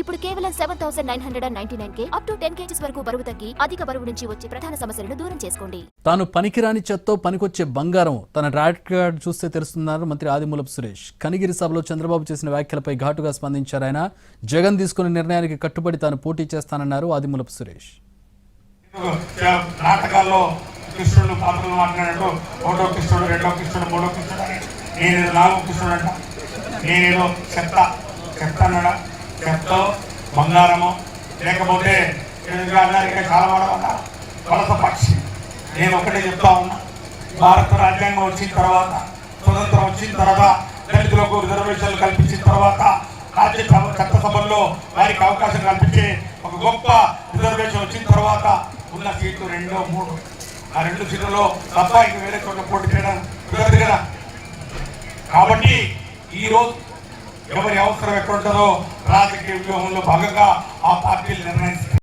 ఇప్పుడు కేవలం seven thousand nine hundred and ninety nine K up to ten kgs వరకు బరువు తగ్గి అధిక బరువు నుంచి వచ్చే ప్రధాన సమస్యలను దూరం చేసుకోండి. తాను పనికిరాని చెత్తో పనికొచ్చే బంగారం తన ట్రాక్ కార్డు చూస్తే తెలుస్తున్నారు మంత్రి ఆదిమూలపు సురేష్. కనిగిరి సభలో చంద్రబాబు చేసిన వ్యాఖ్యలపై ఘాటుగా స్పందించారు ఆయన. జగన్ తీసుకున్న నిర్ణయానికి కట్టుబడి తాను పోటీ చేస్తానన్నారు ఆదిమూలపు సురేష్. నాటకాల్లో కృష్ణుడు పాత్రలు మాట్లాడినట్టు ఒకటో కృష్ణుడు రెండో కృష్ణుడు మూడో కృష్ణుడు అని. నేనేదో నాలుగో కృష్ణుడు అంట. నేనేదో చెత్త చెత్త అన్నాడా? చెత్త బంగారము లేకపోతే ఎదురుగా అన్నారు ఇంకా చాలా వాడమన్నా వలస పక్షి. నేను ఒకటే చెప్తా ఉన్నా. భారత రాజ్యాంగం వచ్చిన తర్వాత స్వతంత్రం వచ్చిన తర్వాత దళితులకు రిజర్వేషన్లు కల్పించిన తర్వాత రాజ్యసభ చట్టసభల్లో వారికి అవకాశం కల్పించే ఒక గొప్ప రిజర్వేషన్ వచ్చిన తర్వాత ఉన్న సీట్లు రెండో మూడు. ఆ రెండు సీట్లలో తప్ప ఇంక వేరే చోట పోటీ చేయడం కుదరదు కదా. కాబట్టి ఈ రోజు ఎవరి అవసరం ఎక్కడ ఉంటుందో రాజకీయ వ్యూహంలో భాగంగా ఆ పార్టీలు నిర్ణయం